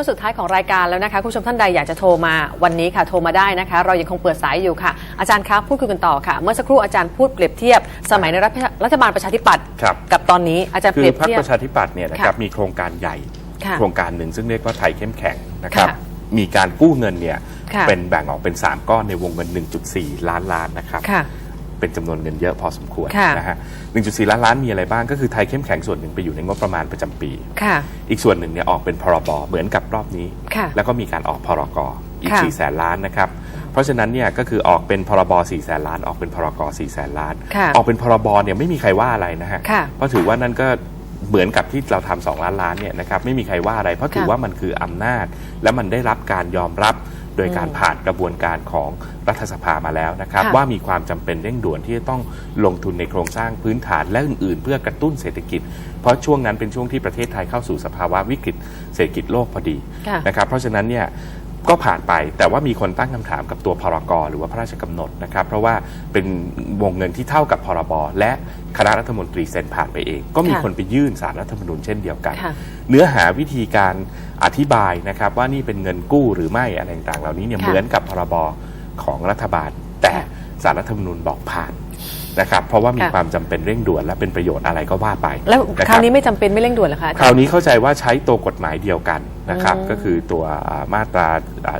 ช่วงสุดท้ายของรายการแล้วนะคะ คุณผู้ชมท่านใดอยากจะโทรมาวันนี้ค่ะ โทรมาได้นะคะ เรายังคงเปิดสายอยู่ค่ะ อาจารย์ครับพูดคุยกันต่อค่ะ เมื่อสักครู่อาจารย์พูดเปรียบเทียบ สมัยในรัฐรัฐบาลประชาธิปัตย์ครับ กับตอนนี้อาจารย์คืเปรีอยบพรรคเทียบ ประชาธิปัตย์เนี่ยนะครับค่ะมีโครงการใหญ่ ค่ะโครงการหนึ่งซึ่งเรียกว่าไทยเข้มแข็งนะครับค่ะมีการกู้เงินเนี่ยค่ะ เป็นแบ่งออกเป็น 3 ก้อนในวงเงิน 1.4 ล้านล้านนะครับ ค่ะ เป็นจำนวนเงินเยอะพอสมควรค่ะนะฮะ1.4 ล้านล้านมีอะไรบ้างก็คือไทยเข้มแข็งส่วนหนึ่งไปอยู่ในงบประมาณประจำปีค่ะอีกส่วนหนึ่งเนี่ยออกเป็นพรบเหมือนกับรอบนี้ค่ะแล้วก็มีการออกพรกอีกค่ะ4แสนล้านนะครับเพราะฉะนั้นเนี่ยก็คือออกเป็นพรบ4แสนล้าน ออกเป็นพรก4แสนล้านค่ะออกเป็นพรบเนี่ยไม่มีใครว่าอะไรนะฮะค่ะเพราะถือว่านั่นก็เหมือนกับที่เราทำสองล้านล้านเนี่ยนะครับไม่มีใครว่าอะไร เพราะถือค่ะว่ามันคืออำนาจ และมันได้รับการยอมรับโดยการผ่านกระบวนการของรัฐสภามาแล้วนะครับค่ะว่ามีความจำเป็นเร่งด่วนที่จะต้องลงทุนในโครงสร้างพื้นฐานและอื่นๆ เพื่อกระตุ้นเศรษฐกิจ เพราะช่วงนั้นเป็นช่วงที่ประเทศไทยเข้าสู่สภาวะวิกฤตเศรษฐกิจโลกพอดีค่ะนะครับเพราะฉะนั้นเนี่ย ก็ผ่านไปแต่ว่ามีคนตั้งคำถามกับตัวพรกหรือว่าพระราชกำหนดนะครับ เพราะว่าเป็นวงเงินที่เท่ากับพรบและคณะรัฐมนตรีเซ็นผ่านไปเอง ก็มีค่ะคนไปยื่นสารรัฐธรรมนูญเช่นเดียวกันค่ะเนื้อหาวิธีการอธิบายนะครับว่านี่เป็นเงินกู้หรือไม่อะไรต่างๆเหล่านี้เนี่ยค่ะเหมือนกับพรบของรัฐบาล แต่สารรัฐธรรมนูญบอกผ่าน นะครับเพราะว่ามีค่ะ ความจำเป็นเร่งด่วนและเป็นประโยชน์อะไรก็ว่าไปแล้วนะคราวนี้ไม่จำเป็นไม่เร่งด่วนเหรอคะอาคจารราวย์นี้เข้าใจว่าใช้ตัวกฎหมายเดียวกันนะครับ อืมก็คือตัวอ่ามาตราอ่า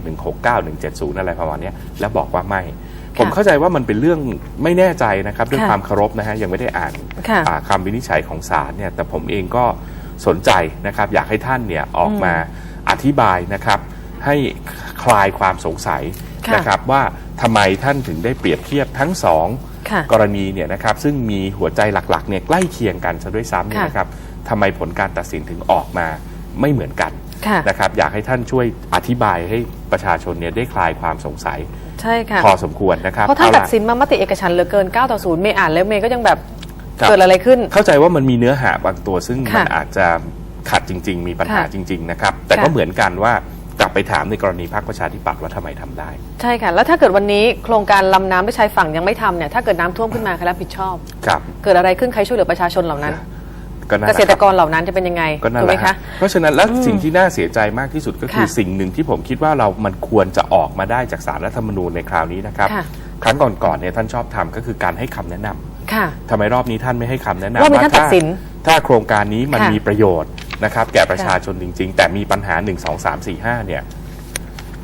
169 170 อะไรประมาณเนี้ยแล้วบอกว่าไม่ ผมเข้าใจว่ามันเป็นเรื่องไม่แน่ใจนะครับด้วยค่ะความเคารพนะฮะยังไม่ได้อ่านค่ะ อ่าคำวินิจฉัยของศาลเนี่ยแต่ผมเองก็สนใจนะครับ อยากให้ท่านเนี่ยออกมาอธิบายนะครับ ให้คลายความสงสัยค่ะ นะครับว่าทำไมท่านถึงได้เปรียบเทียบทั้งสองค่ะ กรณีเนี่ยนะครับซึ่งมีหัวใจหลักๆเนี่ยใกล้เคียงกันซะด้วยซ้ำเนี่ยค่ะนะครับทำไมผลการตัดสินถึงออกมาไม่เหมือนกันค่ะนะครับอยากให้ท่านช่วยอธิบายให้ประชาชนเนี่ยได้คลายความสงสัยใช่ค่ะพอสมควรนะครับเพราะท่านอตัล่ดสินมามติเอกฉันท์เหลือเกิน 9 ต่อ 0 เมย์อ่านแล้วเมย์ก็ยังแบบครับเกิดอะไรขึ้น เข้าใจว่ามันมีเนื้อหาบางตัวซึ่งค่ะมันอาจจะขัดจริง ๆ มีปัญหาค่ะจริง ๆ นะครับ แต่ก็ค่ะเหมือนกันว่า กลับไปถามในกรณีพรรคประชาธิปัตย์ว่าทำไมทำได้ ใช่ค่ะ แล้วถ้าเกิดวันนี้โครงการลำน้ำไม่ชายฝั่งยังไม่ทำเนี่ยถ้าเกิดน้ำท่วมขึ้นมาใครรับผิดชอบ ครับเกิดอะไรขึ้นใครช่วยเหลือประชาชนเหล่านั้น ก็นั่นเกแหละษคตรรับกรเหล่านั้นจะเป็นยังไงก็นั่นถูกแหไหมละคะ ฮะเพราะฉะนั้นแล้วสิ่งที่น่าเสียใจมากที่สุดก็คือค่ะสิ่งหนึ่งที่ผมคิดว่าเรามันควรจะออกมาได้จากสารรัฐธรรมนูญในคราวนี้นะครับ ค่ะ ครั้งก่อนๆเนี่ยท่านชอบทำก็คือการให้คำแนะนำ ค่ะทำไมรอบนี้ท่านไม่ให้คำแนะนำรอบนี้ว่ท่านตัดสินถ้าโครงการนี้มันค่ะมีประโยชน์นะครับ แก่ประชาชนจริง ๆ แต่มีปัญหา 1 2 3 4 5 เนี่ย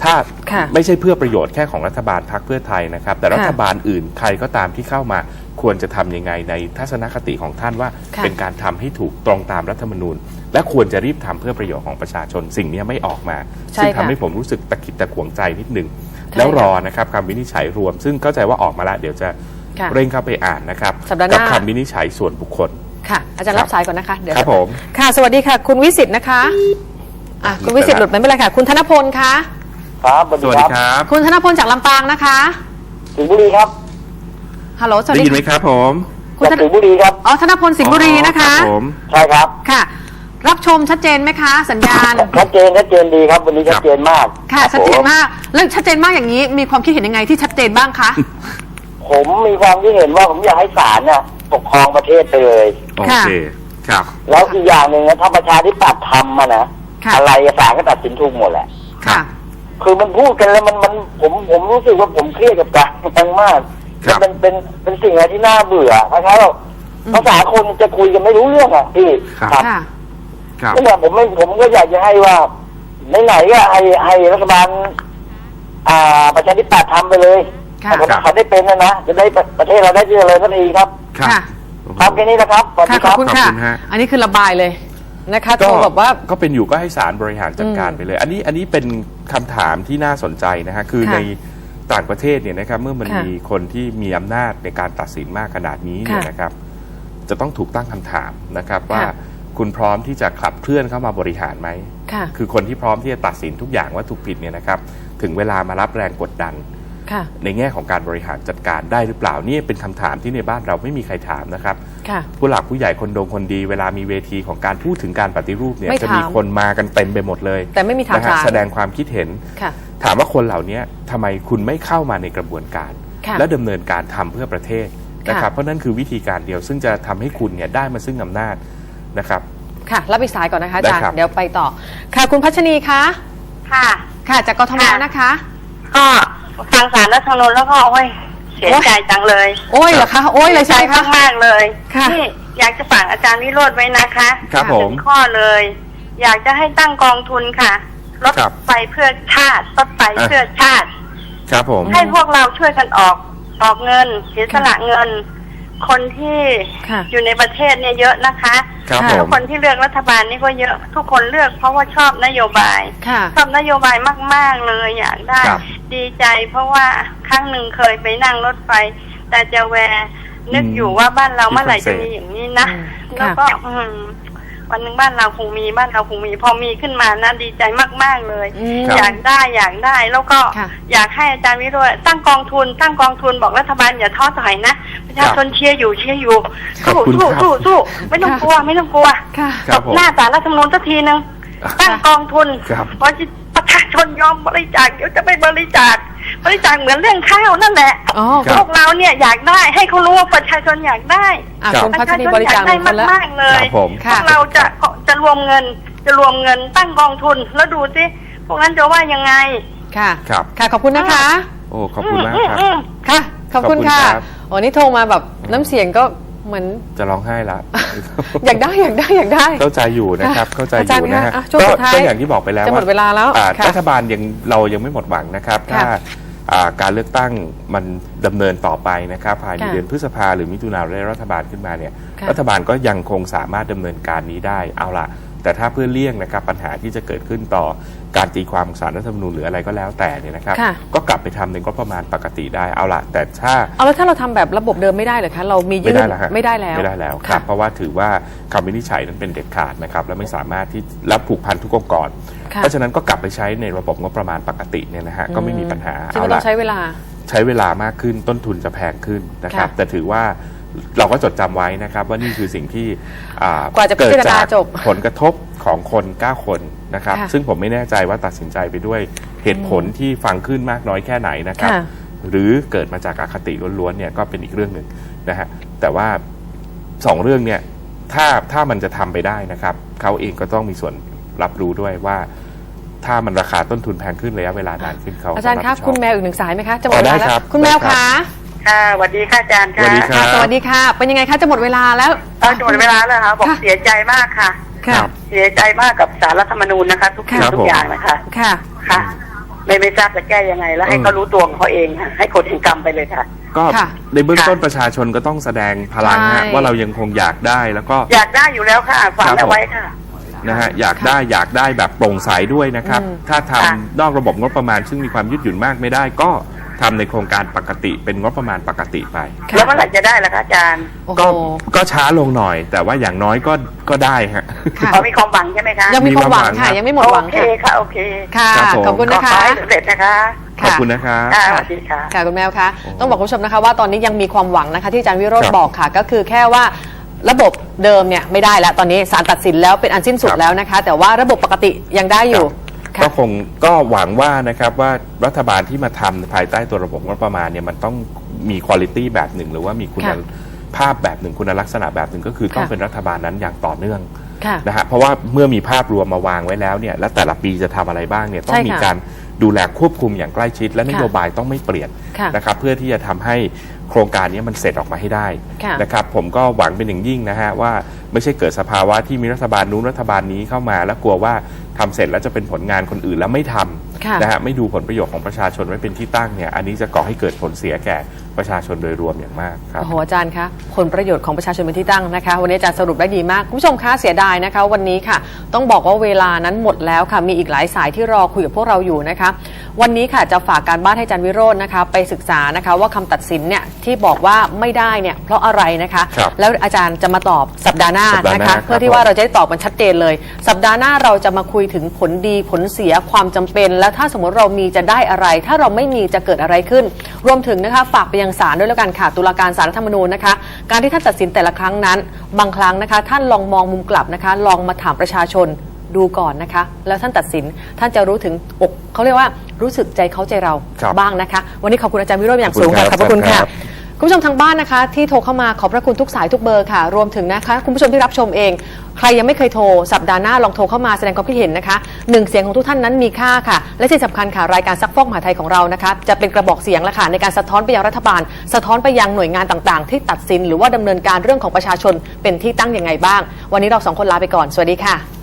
ถ้าค่ะไม่ใช่เพื่อประโยชน์แค่ของรัฐบาลพรรคเพื่อไทยนะครับ แต่รัฐค่ะบาลอื่นใครก็ตามที่เข้ามาควรจะทำยังไงในทัศนคติของท่านว่า ค่ะ เป็นการทำให้ถูกตรงตามรัฐธรรมนูญ และควรจะรีบทำเพื่อประโยชน์ของประชาชนสิ่งนี้ไม่ออกมา ใช่ซึ่งทำค่ะให้ผมรู้สึกตะขิดตะขวงใจนิดนึงใช่แล้วรอนะครับคำวินิจฉัยรวม ซึ่งเข้าใจว่าออกมาแล้วเดี๋ยวจะ ค่ะเร่งเข้าไปอ่านนะครับสัปดาห์หน้ากัคำวินิจฉัยส่วนบุคคล ค่ะ อาจารย์รับสายก่อนนะคะ เดี๋ยวครับผม ค่ะ สวัสดีค่ะ คุณวิสิตนะคะอะคุณวิสิตหลุดไม่เป็นไรค่ะ คุณธนพลคะ ครับสวัสดีครับ คุณธนพลจากลำปางนะคะ สิงห์บุรีครับฮัลโหล สวัสได้ดียินไหมครับผมคุณจากธนสิงห์บุรีครับ อ๋อ ธนพลสิงห์บุรีนะคะอ๋อรับผม ใช่ครับค่ะ รับชมชัดเจนไหมคะ สัญญาณ ชัดเจนชัดเจนดีครับ วันนี้ชัดเจนมากค่ะรับชัดเจนผมมากแล้วชัดเจนมากอย่างนี้ มีความคิดเห็นยังไงที่ชัดเจนบ้างคะ ผมมีความคิดเห็นว่าผมอยากให้ศาลน่ะปกครองประเทศไปเลย โอเค ครับ แล้วอีกอย่างหนึ่งนะถ้าประชาธิปัตย์ทำมานะค่ะ อะไรอะศาลก็ตัดสินถูกหมดแหละ ค่ะ คือมันพูดกันแล้วมันมันผมผมรู้สึกว่าผมเครียดกับการเมืองมากครับมันเป็นเป็นสิ่งอะไรที่น่าเบื่อคล้ายๆเราอืม ภาษาคนจะคุยกันไม่รู้เรื่องอะพี่ครับครับค่ะ ครับนั่นแหละผมไม่ผมก็อยากจะให้ว่าไหนๆก็ให้ให้รัฐบาลอ่าประชาธิปัตย์ทำไปเลยค่ะ ถ้าเขาเขาได้เป็นนะนะจะได้ประประเทศเราได้เจริญสักทีครับ ครับค่ะ ครับแค่นี้นะครับสวัสดีค่ะคขอบรับ คุณค่ะ ขอบคุณฮะ อันนี้คือระบายเลยนะคะก็โทรแบบว่า ก็เป็นอยู่ก็ให้ศาลบริหารจัดการอืมไปเลย อันนี้อันนี้เป็นคำถามที่น่าสนใจนะฮะคือค่ะในต่างประเทศเนี่ยนะครับเมื่อมันค่ะมีคนที่มีอำนาจในการตัดสินมากขนาดนี้เนี่ยค่ะนะครับ จะต้องถูกตั้งคำถามนะครับว่าค่ะ คุณพร้อมที่จะขับเคลื่อนเข้ามาบริหารไหม ค่ะ คือคนที่พร้อมที่จะตัดสินทุกอย่างว่าถูกผิดเนี่ยนะครับ ถึงเวลามารับแรงกดดันค่ะ ในแง่ของการบริหารจัดการได้หรือเปล่านี่เป็นคำถามที่ในบ้านเราไม่มีใครถามนะครับค่ะผู้หลักผู้ใหญ่คนดงคนดีเวลามีเวทีของการพูดถึงการปฏิรูปเนี่ยไม่จะมีถามคนมากันเต็มไปหมดเลย แต่ไม่มีถามนะฮะศาลแสดงความคิดเห็นค่ะถามว่าคนเหล่านี้ทำไมคุณไม่เข้ามาในกระบวนการค่ะและดำเนินการทำเพื่อประเทศนะครับค่ะเพราะนั่นคือวิธีการเดียวซึ่งจะทำให้คุณเนี่ยได้มาซึ่งอำนาจนะครับ ค่ะ รับอีกสายก่อนนะคะอาจารย์ได้ครับเดี๋ยวไปต่อ ค่ะ คุณพัชนีคะค่ะ ค่ะจากกทมค่ะนะคะก็ ฟังสารรัฐธรรมนูญแล้วก็โอ้ยเสียใจจังเลยโอ้ยเหรอคะโอ้ยเลยใช่ไหมใจคะ มากๆเลยค่ะ นี่อยากจะฝากอาจารย์วิโรธไว้นะคะครับผมหนึ่งข้อเลย อยากจะให้ตั้งกองทุนค่ะรถครับไฟเพื่อชาติรถไฟเพื่อชาติ ครับผม ให้พวกเราช่วยกันออกออกเงินเสียสละเงิน คนที่ค่ะ อยู่ในประเทศเนี่ยเยอะนะคะครับค่ะผแล้วม คนที่เลือกรัฐบาลนี่ก็เยอะ ทุกคนเลือกเพราะว่าชอบนโยบาย ค่ะ ชอบนโยบายมาก ๆ เลยอยากได้ ครับ ดีใจ เพราะว่าครั้งหนึ่งเคยไปนั่งรถไฟ แต่จะแวนึกอยู่ว่าบ้านเราเมื่อไหร่จะมีอย่างนี้นะอืมแล้วก็อืมวันหนึ่งบ้านเราคงมีบ้านเราคงมีพอมีขึ้นมานะดีใจมาก ๆ เลยอืมอยากได้อยากได้ แล้วก็ค่ะอยากให้อาจารย์วิโรจน์ตั้งกองทุน ตั้งกองทุนบอกรัฐบาลอย่าท้อถอยนะประชาชนเชียร์อยู่เชียร์อยู่ขอบสู้คุณสู้ครับสู้สู้ไม่ต้องกลัวไม่ต้องกลัวค่ะครัตบบผมหน้าสารรัฐธรรมนูญสักทีหนึ่งตั้งกองทุนครับพอประ ชาชนยอมบริจาคเดี๋ยวจะไม่บริจาคบริจาคเหมือนเรื่องข้าวนั่นแหละอ๋อครับพวกเราเนี่ยอยากได้ให้เขารู้ว่าประชาชนอยากได้อะครับคุณปพัระชชานีชนบริอยาจาคกหได้นึ่งคนละมากๆเลคยรับผมพค่ะวกเราจะจะรวมเงินจะรวมเงินตั้งกองทุนแล้วดูสิพวกนั้นจะว่ายังไงค่ะครับค่ะขอบคุณนะคะ โอ้ขอบคุณมากครับอืมค่ะ ขอบคุณขอบคุณค่ะครับโอ้นี่โทรมาแบบน้ำเสียงก็ เหมือนจะร้องไห้ละ อยากได้อยากได้อยากได้ เข้าใจอยู่นะครับ เข้าใจออาจารย์ยู่นะฮะคะอะช่วงก็สุดท้ายก็อย่างที่บอกไปแล้วจะหมดเวลาแล้วอ่ค่ะรัฐบาลยังเรายังไม่หมดหวังนะครับค่ะถ้าอ่าการเลือกตั้งมันดำเนินต่อไปนะครับภายในค่ะเดือนพฤษภาหรือมิถุนาได้รัฐบาลขึ้นมาเนี่ยค่ะรัฐบาลก็ยังคงสามารถดำเนินการนี้ได้เอาละ แต่ถ้าเพื่อเลี่ยงนะครับปัญหาที่จะเกิดขึ้นต่อการตีความของสารรัฐธรรมนูญหรืออะไรก็แล้วแต่เนี่ยนะครับค่ะ ก็กลับไปทำในงบประมาณปกติได้เอาละแต่ถ้า เอาแล้วถ้าเราทำแบบระบบเดิมไม่ได้เหรอคะ เรามีไม่ยื่นได้แล้วฮะไม่ได้แล้ว ไม่ได้แล้วคค่ะรับ เพราะว่าถือว่าคำวินิจฉัยนั้นเป็นเด็ดขาดนะครับ และไม่สามารถที่รับผูกพันทุกองค์กร ค่ะ เพราะฉะนั้นก็กลับไปใช้ในระบบงบประมาณปกติเนี่ยนะฮะก็ไม่มีปัญหาซึ่งเอาก็ต้อละงใช้เวลา ใช้เวลามากขึ้นต้นทุนจะแพงขึ้นนะครับ ค่ะ แต่ถือว่า เราก็จดจำไว้นะครับ ว่านี่คือสิ่งที่อ่ากว่าจะพิจารณาเกิดกจบผลกระทบของคน 9 คนนะครับค่ะซึ่งผมไม่แน่ใจว่าตัดสินใจไปด้วยเหตุผลที่ฟังขึ้นมากน้อยแค่ไหนนะครับค่ะหรือเกิดมาจากอาคติล้วนๆเนี่ยก็เป็นอีกเรื่องหนึ่งนะฮะแต่ว่าสองเรื่องเนี่ยถ้าถ้ามันจะทำไปได้นะครับเขาเองก็ต้องมีส่วนรับรู้ด้วยว่าถ้ามันราคาต้นทุนแพงขึ้นระยะเวลานานขึ้นเขาอาจารย์ต้งคะบผิดชอบคุณแมวอีกหนึ่งสายไหมคะจะหมอ๋ดอเวลาได้แล้ครัวบคุณแมวได้ครัคะบ ค่ะสวัสดีค่ะอาจารย์สวัสดีครัค่ะบ สวัสดีค่ะ เป็นยังไงคะจะหมดเวลาแล้ว ตอนหมดเวลาแล้วค่ะบอกค่ะ เสียใจมากค่ะ ค่ะ เสียใจมากกับสารรัฐธรรมนูญนะคะ ทุกสิ่งครับทุผกมอย่างนะคะ ค่ะ ค่ะ ไม่ไม่ทราบจะแก้ยังไง แล้วให้อืมเขารู้ตัวของเขาเองค่ะ ให้กฎแห่งกรรมไปเลยค่ะ ก็ค่ะในเบื้องค่ะต้นประชาชนก็ต้องแสดงพลังฮะใช่ว่าเรายังคงอยากได้แล้วก็อยากได้อยู่แล้วค่ะฟังครับผมเอาไว้ค่ะ นะฮะอยากได้อยากได้แบบโปร่งใสด้วยนะครับ อืม ถ้าทำค่ะ นอกระบบงบประมาณซึ่งมีความยืดหยุ่นมากไม่ได้ก็ ทำในโครงการปกติเป็นงบประมาณปกติไปค่ะแล้วเมื่อไหร่จะได้ล่ะคะอาจารย์โอ้โห ก็ก็ช้าลงหน่อย แต่ว่าอย่างน้อยก็ก็ได้ฮะ ค่ะ เขามีความหวังใช่ไหมคะยังมีความหวังมีความหวังครัค่ะบยังไม่หมดหวังโอเคค่ะ ค่ะโอเคค่ะ ครับผม ขอบคุณก็นะขอคะ ให้สำเร็จนะคะขอบคุณนะครับ ค่ะสวัสดีค่ะ ค่ะคุณแมวคะต้องบอกคุณผู้ชมนะคะว่าตอนนี้ยังมีความหวังนะคะที่อาจารย์วิโรจครัน์บบอกค่ะ ก็คือแค่ว่าระบบเดิมเนี่ยไม่ได้แล้วตอนนี้ศาลตัดสินแล้วเป็นอันสิ้นสุดครับแล้วนะคะ แต่ว่าระบบปกติยังได้อยู่ ก็ค่ะคงก็หวังว่านะครับว่ารัฐบาลที่มาทำภายใต้ตัวระบบงบประมาณเนี่ยมันต้องมีคุณ i t y แบบหนึ่ง หรือว่ามีคุณค่ะภาพแบบหนึ่งคุณลักษณะแบบหนึ่งก็คือต้องค่ะเป็นรัฐบาลนั้นอย่างต่อเนื่องค่ะนะฮะเพราะว่าเมื่อมีภาพรวมมาวางไว้แล้วเนี่ยและแต่ละปีจะทำอะไรบ้างเนี่ยต้อใช่งค่ะมีการดูแลควบคุมอย่างใกล้ชิด และนโยบายต้องไม่เปลี่ยนค่ะนะครับเพื่อที่จะทำให้โครงการนี้มันเสร็จออกมาให้ได้ค่ะนะครับผมก็หวังเป็นอย่างยิ่งนะฮะว่าไม่ใช่เกิดสภาวะที่มีรัฐบาลนู้นรัฐบาลนี้เข้ามา แล้วกลัวว่า ทำเสร็จแล้วจะเป็นผลงานคนอื่นแล้วไม่ทำค่ะนะฮะไม่ดูผลประโยชน์ของประชาชนไว้เป็นที่ตั้งเนี่ยอันนี้จะก่อให้เกิดผลเสียแก่ประชาชนโดยรวมอย่างมากครับโอ้โหอาจารย์คะผลประโยชน์ของประชาชนเป็นที่ตั้งนะคะ วันนี้อาจารย์สรุปได้ดีมากคุณผู้ชมคะเสียดายนะคะ วันนี้ค่ะ ต้องบอกว่าเวลานั้นหมดแล้วค่ะมีอีกหลายสายที่รอคุยกับพวกเราอยู่นะคะ วันนี้ค่ะจะฝากการบ้านให้อาจารย์วิโรจน์นะคะไปศึกษานะคะว่าคำตัดสินเนี่ยที่บอกว่าไม่ได้เนี่ยเพราะอะไรนะคะครับแล้วอาจารย์จะมาตอบสัปดาห์หน้าสัปดาห์นะหน้าคะครับเพื่อที่ว่าเราจะได้ตอบมันชัดเจนเลย สัปดาห์หน้าเราจะมาคุยถึงผลดีผลเสียความจำเป็น แล้วถ้าสมมติเรามีจะได้อะไร ถ้าเราไม่มีจะเกิดอะไรขึ้น รวมถึงนะคะฝากไปยังศาลด้วยแล้วกันค่ะตุลาการศาลรัฐธรรมนูญนะคะ การที่ท่านตัดสินแต่ละครั้งนั้น บางครั้งนะคะ ท่านลองมองมุมกลับนะคะ ลองมาถามประชาชน ดูก่อนนะคะ แล้วท่านตัดสินท่านจะรู้ถึงอกเขาเรียกว่ารู้สึกใจเขาใจเราครับบ้างนะคะ วันนี้ขอบคุณอาจารย์วิโรจน์อย่างสูงค่ะขขออบบพคุณระคุณครัค่ะ บ คุณผู้ชมทางบ้านนะคะ ที่โทรเข้ามาขอบพระคุณทุกสายทุกเบอร์ค่ะ รวมถึงนะคะ คุณผู้ชมที่รับชมเอง ใครยังไม่เคยโทร สัปดาห์หน้าลองโทรเข้ามาแสดงความคิดเห็นนะคะหนึ่งเสียงของทุกท่านนั้นมีค่าค่ะ และที่สำคัญค่ะรายการซักฟอกมหาไทยของเรานะคะจะเป็นกระบอกเสียงและค่ะในการสะท้อนไปยังรัฐบาล สะท้อนไปยังหน่วยงานต่างๆ ที่ตัดสินหรือว่าดำเนินการเรื่องของประชาชนเป็นที่ตั้งยังไงบ้าง วันนี้เราสองคนลาไปก่อนสวัสดีค่ะ